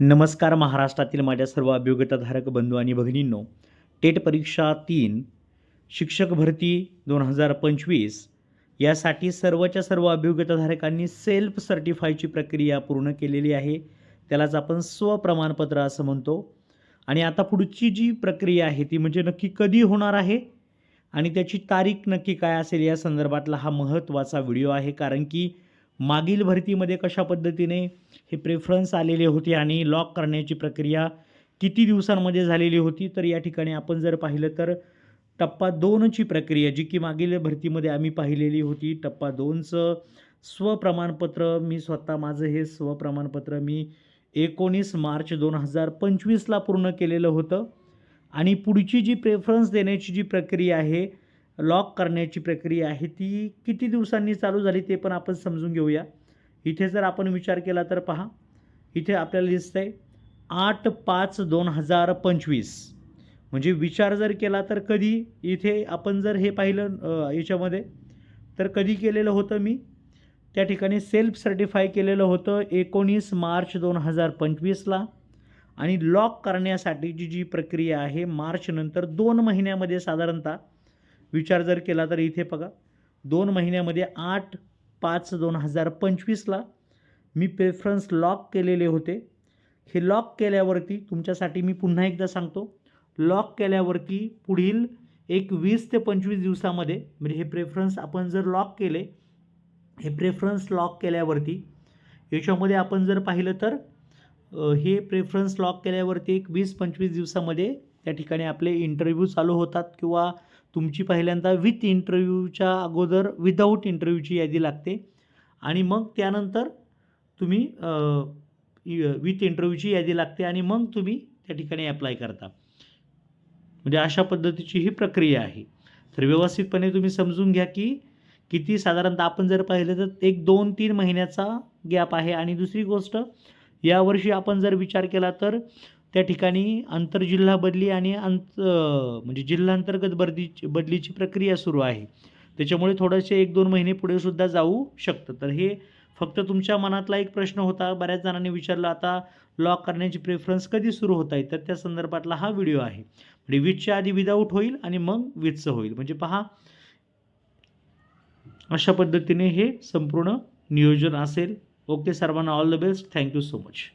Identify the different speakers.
Speaker 1: नमस्कार महाराष्ट्रातील माझ्या सर्व अभियोग्यताधारक बंधू आणि भगिनींनो. टेट परीक्षा तीन शिक्षक भरती दोन हजार पंचवीस यासाठी सर्वच्या सर्व अभियोग्यताधारकांनी सेल्फ सर्टिफायची प्रक्रिया पूर्ण केलेली आहे. त्यालाच आपण स्वप्रमाणपत्र असं म्हणतो. आणि आता पुढची जी प्रक्रिया आहे ती म्हणजे नक्की कधी होणार आहे? आणि त्याची तारीख नक्की काय असेल या संदर्भातला हा महत्त्वाचा व्हिडिओ आहे. कारण की मागील भरतीमध्ये कशा पद्धतीने हे प्रेफरन्स आलेले होते आणि लॉक करण्याची प्रक्रिया किती दिवसांमध्ये झालेली होती तर या ठिकाणी आपण जर पाहिलं तर टप्पा दोनची प्रक्रिया जी की मागील भरतीमध्ये आम्ही पाहिलेली होती टप्पा दोनचं स्वप्रमाणपत्र मी स्वतः माझं हे स्वप्रमाणपत्र मी एकोणीस मार्च दोन हजार पंचवीसला पूर्ण केलेलं होतं. आणि पुढची जी प्रेफरन्स देण्याची जी प्रक्रिया आहे लॉक करण्याची प्रक्रिया आहे ती किती दिवसांनी चालू झाली ते पण आपण समजून घेऊया. इथे जर आपण विचार केला तर पहा इथे आपल्याला दिसतं आहे आठ पाच दोन हजार पंचवीस. म्हणजे विचार जर केला तर कधी इथे आपण जर हे पाहिलं याच्यामध्ये तर कधी केलेलं होतं मी? त्या ठिकाणी सेल्फ सर्टिफाय केलेलं होतं एकोणीस मार्च दोन हजार पंचवीसला. आणि लॉक करण्यासाठीची जी प्रक्रिया आहे मार्चनंतर दोन महिन्यामध्ये साधारणतः विचार जर केला तर इथे बघा दोन महिन्यामध्ये आठ पाच दोन हजार पंचवीसला मी प्रेफरन्स लॉक केलेले होते. हे लॉक केल्यावरती तुमच्यासाठी मी पुन्हा एकदा सांगतो लॉक केल्यावरती पुढील एक वीस ते पंचवीस दिवसामध्ये म्हणजे हे प्रेफरन्स आपण जर लॉक केले हे प्रेफरन्स लॉक केल्यावरती याच्यामध्ये आपण जर पाहिलं तर हे प्रेफरन्स लॉक केल्यावरती एक वीस पंचवीस दिवसामध्ये त्या ठिकाणी आपले इंटरव्ह्यू चालू होतात किंवा तुमची पहिल्यांदा विथ इंटरव्ह्यूच्या अगोदर विदाऊट इंटरव्ह्यूची यादी लागते. आणि मग त्यानंतर तुम्ही विथ इंटरव्ह्यूची यादी लागते आणि मग तुम्ही त्या ठिकाणी अप्लाय करता. म्हणजे अशा पद्धतीची ही प्रक्रिया आहे. तर व्यवस्थितपणे तुम्ही समजून घ्या की किती साधारणतः आपण जर पाहिलं तर एक दोन तीन महिन्याचा गॅप आहे. आणि दुसरी गोष्ट यावर्षी आपण जर विचार केला तर त्या ठिकाणी आंतरजिल्हा बदली आणि अंत म्हणजे जिल्हांतर्गत बदलीची बदलीची प्रक्रिया सुरू आहे. त्याच्यामुळे थोडेसे एक दोन महिने पुढे सुद्धा जाऊ शकतं. तर हे फक्त तुमच्या मनातला एक प्रश्न होता. बऱ्याच जणांनी विचारला आता लॉक करण्याची प्रेफरन्स कधी सुरू होत आहे? तर त्या संदर्भातला हा व्हिडिओ आहे. म्हणजे वीजच्या आधी विदाऊट होईल आणि मग वीजचं होईल. म्हणजे पहा अशा पद्धतीने हे संपूर्ण नियोजन असेल. ओके सर्वांना all the best. Thank you so much.